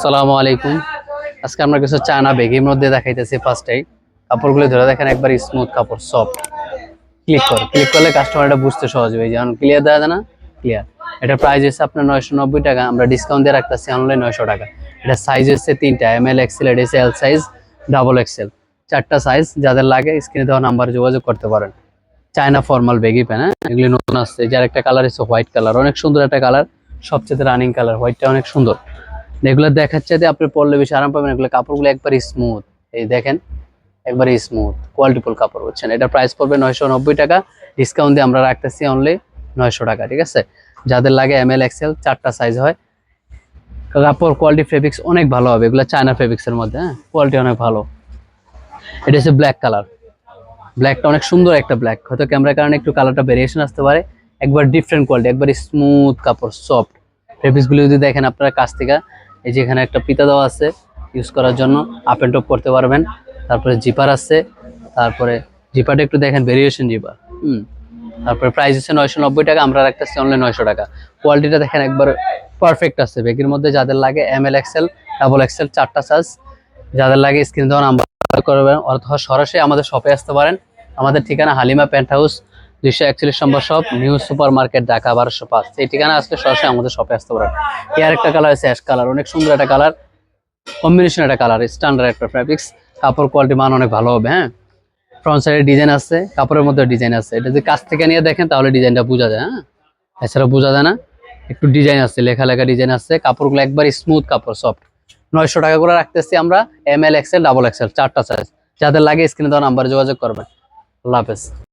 আসসালামু আলাইকুম। আজকে আমরা কিছু চায়না বেগির মধ্যে দেখাইতেছি ফার্স্টেই কাপড়গুলো ধরে দেখেন একবার স্মুথ কাপড় সফট ক্লিক করে। ক্লিক করলে কাস্টমার এটা বুঝতে সহজ হবে যেমন ক্লিয়ার দেওয়া যায় না? ক্লিয়ার এটা প্রাইস হচ্ছে আপনার নয়শো নব্বই টাকা। আমরা ডিসকাউন্ট দিয়ে রাখতেছি অনলাইন নয়শো টাকা। এটা সাইজ হচ্ছে তিনটা। এম এল এক্সেল এটা এল সাইজ ডাবল এক্সেল চারটা সাইজ যাদের লাগে স্ক্রিনে দেওয়া নাম্বার যোগাযোগ করতে পারেন। চায়না ফর্মাল বেগি প্যান হ্যাঁ? এগুলি নতুন আসছে। যার একটা কালার হচ্ছে হোয়াইট কালার অনেক সুন্দর একটা কালার সবচেয়ে রানিং কালার হোয়াইটটা অনেক সুন্দর। এগুলো দেখাচ্ছে যে আপনি পরলে বেশি আরাম পাবেন, এগুলো কাপড়গুলো একবার স্মুথ এই দেখেন, একবারে স্মুথ কোয়ালিটিফুল কাপড় বুঝছেন। এটা প্রাইস পড়বে নয়শো নব্বই টাকা ডিসকাউন্ট দিয়ে আমরা রাখতেছি অনলি নয়শো টাকা, ঠিক আছে? যাদের লাগে এম এল এক্সেল চারটা সাইজ হয়। কাপড় কোয়ালিটি ফেব্রিক্স অনেক ভালো হবে, এগুলো চায়না ফেব্রিক্সের মধ্যে হ্যাঁ? কোয়ালিটি অনেক ভালো। এটা হচ্ছে ব্ল্যাক কালার ব্ল্যাকটা অনেক সুন্দর একটা ব্ল্যাক হয়তো ক্যামেরার কারণে একটু কালারটা ভেরিয়েশন আসতে পারে। একবার ডিফারেন্ট কোয়ালিটি একবার স্মুথ কাপড় সফট ফেব্রিক্সগুলো যদি দেখেন আপনারা কাছ থেকে এই যে এখানে একটা পিতা দেওয়া আছে ইউজ করার জন্য আপ অ্যান্ড টপ করতে পারবেন। তারপরে জিপার আছে, তারপরে জিপারটা একটু দেখেন ভেরিয়েশন জিপার হুম। তারপরে প্রাইস হচ্ছে নয়শো নব্বই টাকা, আমরা রাখতেছি অনলাইন নয়শো টাকা। কোয়ালিটিটা দেখেন একবার পারফেক্ট আছে বেগের মধ্যে যাদের লাগে M L XL double XL চারটা সাইজ যাদের লাগে স্ক্রিন দেওয়া নাম্বার করবেন, অথবা সরাসরি আমাদের শপে আসতে পারেন। আমাদের ঠিকানা হালিমা প্যান্ট হাউস দুইশো একচল্লিশ নম্বর shop new super market Dhaka বারোশো পাঁচ। এই ঠিকানা আসলে সরাসরি আমাদের শপে আসতে পারেন এই একটা কালার আছে অ্যাশ কালার অনেক সুন্দর একটা কালার কম্বিনেশন একটা কালার স্ট্যান্ডার্ড একটা ফ্যাব্রিক্স কাপড় কোয়ালিটি মান অনেক ভালো হবে হ্যাঁ? ফ্রন্ট সাইডে ডিজাইন আছে, কাপড়ের মধ্যে ডিজাইন আছে। এটা যদি কাছ থেকে নিয়ে দেখেন, তাহলে ডিজাইনটা বোঝা যায় হ্যাঁ? এছাড়া বোঝা যায় না। একটু ডিজাইন আছে লেখা লেখা ডিজাইন আছে। কাপড়গুলো একবার স্মুথ কাপড় সফট নয়শো টাকা করে রাখতেছি আমরা M L XL double XL চারটা সাইজ যাদের লাগে স্ক্রিনে দেওয়া নাম্বারে যোগাযোগ করবেন। আল্লাহ হাফেজ।